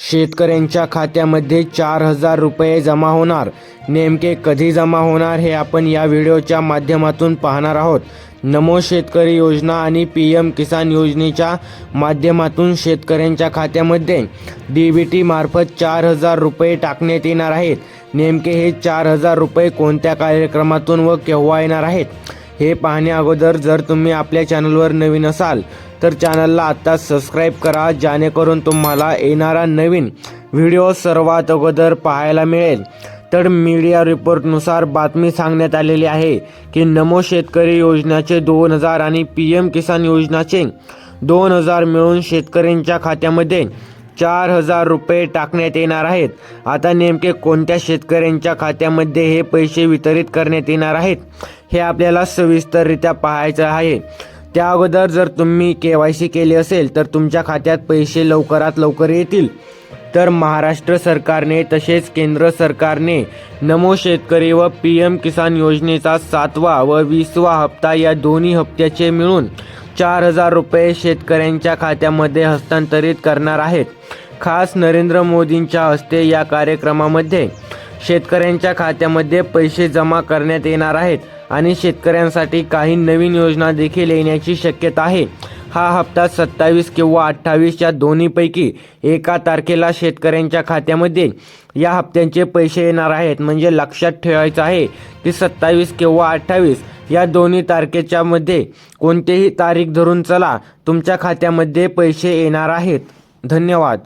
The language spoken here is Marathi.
शेतकऱ्यांच्या खात्यामध्ये चार हजार रुपये जमा होणार. नेमके कधी जमा होणार हे आपण या व्हिडिओच्या माध्यमातून पाहणार आहोत. नमो शेतकरी योजना आणि पी एम किसान योजनेच्या माध्यमातून शेतकऱ्यांच्या खात्यामध्ये डी बी टी मार्फत चार हजार रुपये टाकण्यात येणार आहेत. नेमके हे चार हजार रुपये कोणत्या कार्यक्रमातून व केव्हा येणार आहेत? हे पाहण्या अगोदर जर तुम्ही आपल्या चॅनलवर नवीन असाल तर चॅनलला आत्ताच सबस्क्राईब करा जेणेकरून तुम्हाला येणारा नवीन व्हिडिओ सर्वात अगोदर पाहायला मिळेल. तर मीडिया रिपोर्टनुसार बातमी सांगण्यात आलेली आहे की नमो शेतकरी योजनेचे दोन हजार आणि पी एम किसान योजनाचे दोन हजार मिळून शेतकऱ्यांच्या खात्यामध्ये चार हजार रुपये टाकण्यात येणार आहेत. आता नेमके कोणत्या शेतकऱ्यांच्या खात्यामध्ये हे पैसे वितरित करण्यात येणार आहेत हे आपल्याला सविस्तररित्या पाहायचं आहे. त्या अगोदर जर तुम्ही के वाय सी केली असेल तर तुमच्या खात्यात पैसे लवकरात लवकर येतील. तर महाराष्ट्र सरकारने तसेच केंद्र सरकारने नमो शेतकरी व पी एम किसान योजनेचा सातवा व वीसवा हप्ता या दोन्ही हप्त्याचे मिळून चार हजार रुपये शेतकऱ्यांच्या खात्यामध्ये हस्तांतरित करणार आहेत. खास नरेंद्र मोदींच्या हस्ते या कार्यक्रमामध्ये शेतकऱ्यांच्या खात्यामध्ये पैसे जमा करण्यात येणार आहेत. आणि शेतकऱ्यांसाठी काही नवीन योजना देखील येण्याची शक्यता आहे. हा हप्ता सत्तावीस किंवा अठ्ठावीस या दोन्हीपैकी एका तारखेला शेतकऱ्यांच्या खात्यामध्ये या हप्त्यांचे पैसे येणार आहेत. म्हणजे लक्षात ठेवायचं आहे की सत्तावीस किंवा अठ्ठावीस या दोन्ही तारखेच्या मध्ये कोणतेही तारीख धरून चला तुमच्या खात्यामध्ये पैसे येणार आहेत. धन्यवाद.